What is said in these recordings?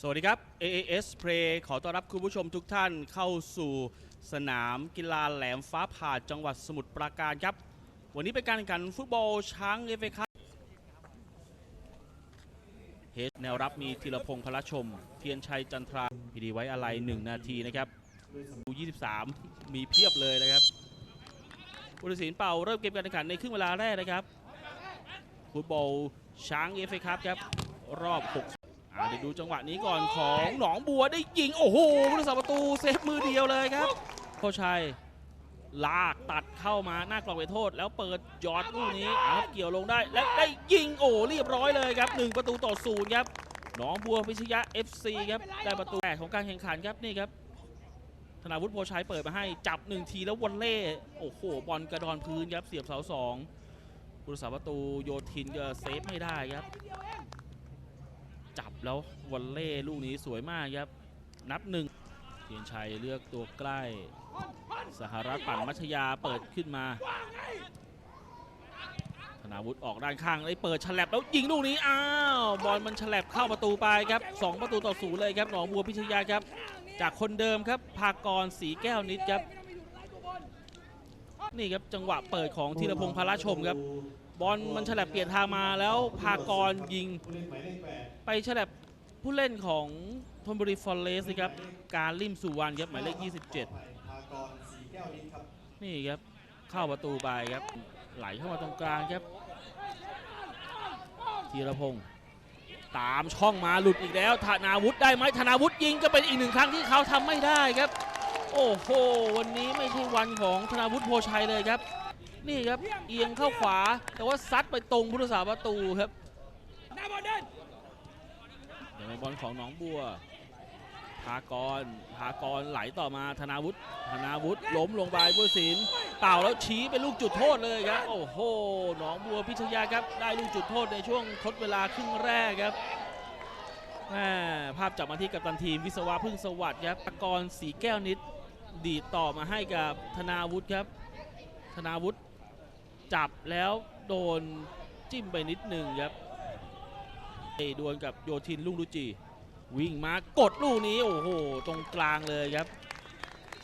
สวัสดีครับ AAS Play ขอต้อนรับคุณผู้ชมทุกท่านเข้าสู่สนามกีฬาแหลมฟ้าผ่าจังหวัดสมุทรปราการครับ วันนี้เป็นการแข่งขันฟุตบอลช้างเอฟเอคัพเฮดแนวรับมีธีรพงษ์พลชม เทียนชัยจันทรา พีดีไว้อะไร1นาทีนะครับดู23 มีเพียบเลยนะครับผู้ตัดสินเป่าเริ่มเกมการแข่งขันในครึ่งเวลาแรกนะครับ ฟุตบอลช้างเอฟเอคัพครับ รอบ6 ยวดูจังหวะนี้ก่อนของหนองบัวได้ยิง โอ้โหผู้รักษาประตูเซฟมือเดียวเลยครับโคชัยลากตัดเข้ามาหน้ากรอบไปโทษ แล้วเปิดยอดลูกนี้อาเกี่ยวลงได้ และได้ยิงโอ้เรียบร้อยเลยครับ 1 ประตูต่อศูนย์ครับหนองบัวพิชยะ FC ครับได้ประตูแรกของการแข่งขันครับนี่ครับธนาวุฒิโพชัยเปิดมาให้จับ1ทีแล้ววอลเล่โอ้โหบอลกระดอนพื้นครับเสียบเสาสองผู้รักษาประตูโยทินก็เซฟไม่ได้ครับ จับแล้ววอลเล่ลูกนี้สวยมากครับ นับหนึ่งเทียนชัยเลือกตัวใกล้ สหรัฐปั่นมัชยาเปิดขึ้นมาธนาวุฒิออกด้านข้างได้เปิดฉลับแล้วยิงลูกนี้อ้าวบอลมันฉลับเข้าประตูไปครับ 2 ประตูต่อศูนย์เลยครับหนองบัวพิชยาครับ จากคนเดิมครับภากรสีแก้วนิดครับ นี่ครับจังหวะเปิดของธีรพงษ์พลชมครับ บอลมันฉลับเปลี่ยนทางมาแล้วพากรยิง ไปฉลับผู้เล่นของธนบุรีฟอร์เรสนะครับการลิมสุวรรณครับหมายเลข 27พากรสีแก้วนิดครับนี่ครับเข้าประตูไปครับไหลเข้ามาตรงกลางครับธีรพงศ์ตามช่องมาหลุดอีกแล้วธนาวุฒิได้ไหมธนาวุฒิยิงก็เป็นอีกหนึ่งครั้งที่เขาทำไม่ได้ครับ โอ้โหวันนี้ไม่ใช่วันของธนาวุฒิโพชัยเลยครับ นี่ครับ เอียงเข้าขวา แต่ว่าซัดไปตรงผู้รักษาประตูครับหน้าบอลเดินเดี๋ยวเป็นบอลของหนองบัวพากรพากรไหลต่อมาธนาวุฒิธนาวุฒิล้มลงไปผู้ตัดสินเป่าแล้วชี้เป็นลูกจุดโทษเลยครับ โอ้โหหนองบัวพิชยาครับ ได้ลูกจุดโทษในช่วงทดเวลาครึ่งแรกครับแม่ภาพจับมาที่กัปตันทีมวิศวะพึ่งสวัสดิ์ครับพากรสีแก้วนิด ดีต่อมาให้กับธนาวุฒิครับ ธนาวุฒิ จับแล้วโดนจิ้มไปนิดหนึ่งครับเอยดวลกับโยทินลุงรุจี วิ่งมากดลูกนี้โอ้โห ตรงกลางเลยครับ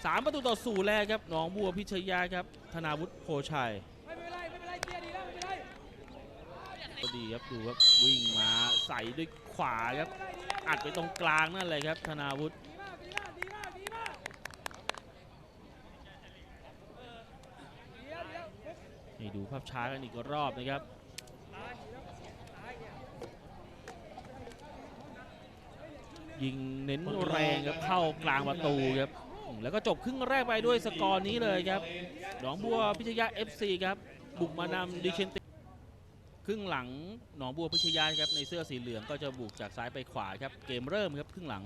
สามประตูต่อศูนย์แรกครับหนองบัวพิชยาครับ ธนาวุฒิโพชัยไม่เป็นไรไม่เป็นไรเกียร์ดีแล้วไม่เป็นไรก็ดีครับดูครับวิ่งมาใส่ด้วยขวาครับ อัดไปตรงกลางนั่นเลยครับ ธนาวุฒิ ดีมากดีมากดีมากดีมากดีแล้วดีแล้ว ให้ ดูภาพช้ากันอีกรอบนะครับยิงเน้นแรงครับเข้ากลางประตูครับอืมแล้วก็จบครึ่งแรกไปด้วยสกอร์นี้เลยครับหนองบัวพิชยา FC ครับบุกมานำดิเชนติครึ่งหลังหนองบัวพิชยาครับในเสื้อสีเหลืองก็จะบุกจากซ้ายไปขวาครับเกมเริ่มครับครึ่งหลัง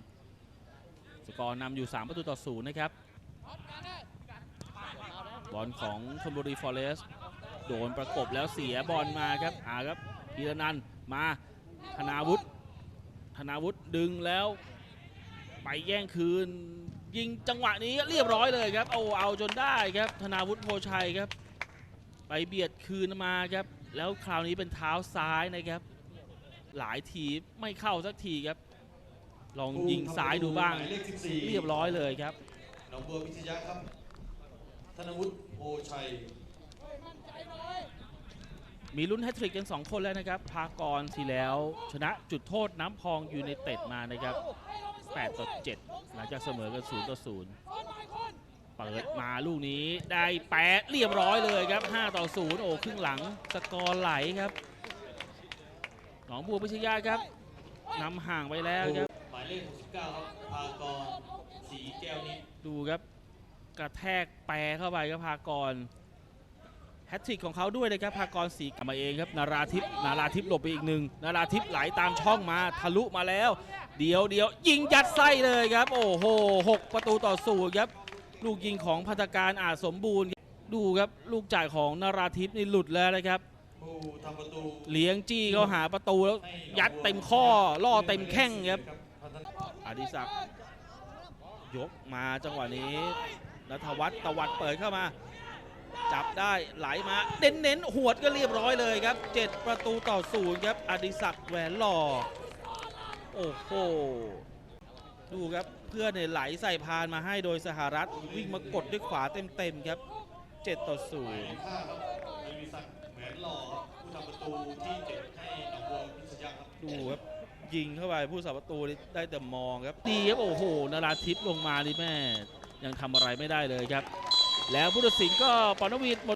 สกอร์นำอยู่ 3 ประตูต่อศูนย์นะครับบอลของชลบุรีฟอเรสต์ โดนประกบแล้วเสียบอลมาครับอ่าครับพีรนันมาธนาวุฒิธนาวุฒิดึงแล้ว ไปแย่งคืน ยิงจังหวะนี้เรียบร้อยเลยครับเอาเอาจนได้ครับ ธนาวุฒิโพชัยครับ ไปเบียดคืนมาครับ แล้วคราวนี้เป็นเท้าซ้ายนะครับ หลายทีไม่เข้าสักทีครับ ลองยิงซ้ายดูบ้าง เรียบร้อยเลยครับหนองบัวพิชยะครับ ธนวุฒิโพชัย มีลุ้นแฮตทริกกัน2คนแล้วนะครับ พากรทีแล้วชนะจุดโทษน้ำพองยูไนเต็ดมานะครับ8ต่อ7หลังจากเสมอกัน0ต่อ0เปิดมาลูกนี้ได้แปะเรียบร้อยเลยครับ 5 ต่อ 0 โอ้ครึ่งหลังสกอร์ไหลครับหนองบัวพิชยาครับนำห่างไปแล้วครับหมายเลข69ครับพากรสีแก้วนิดดูครับ กระแทกแปรเข้าไปครับพากร แฮตทริกของเขาด้วยนะครับพากรสีกลับมาเองครับนาราทิพนาราทิพหลบไปอีกหนึ่งนาราทิพไหลตามช่องมาทะลุมาแล้ว เดียวเดียวยิงยัดไส้เลยครับ โอ้โหหกประตูต่อศูนย์ครับ ลูกยิงของพัฒการอาจสมบูรณ์ ดูครับลูกจ่ายของนาราทิพนี่หลุดแล้วนะครับผู้ทำประตูเลี้ยงจี้เขาหาประตูแล้วยัดเต็มข้อล่อเต็มแข้งครับอดิศักดิ์ยกมาจังหวะนี้นัทวัฒน์ตะวัดเปิดเข้ามา จับได้ไหลมาเน้นเน้นหวดก็เรียบร้อยเลยครับ 7 ประตูต่อศูนย์ครับอดิศักดิ์แหวนหล่อ โอ้โห ดูครับเพื่อนเนี่ยไหลใส่พานมาให้โดยสหรัฐวิ่งมากดด้วยขวาเต็มๆครับ 7 ต่อหมายเหมีวิศักดิ์แหวนหล่อครับผู้ทำประตูที่เจ็ดให้หนองบัวพิชยะครับดูครับยิงเข้าไปผู้สาประตูได้แต่มองครับดีครับโอ้โหนาราทิพย์ลงมานี่แม่ยังทำอะไรไม่ได้เลยครับ แล้วผู้ตัดสินก็ปอนวีหมด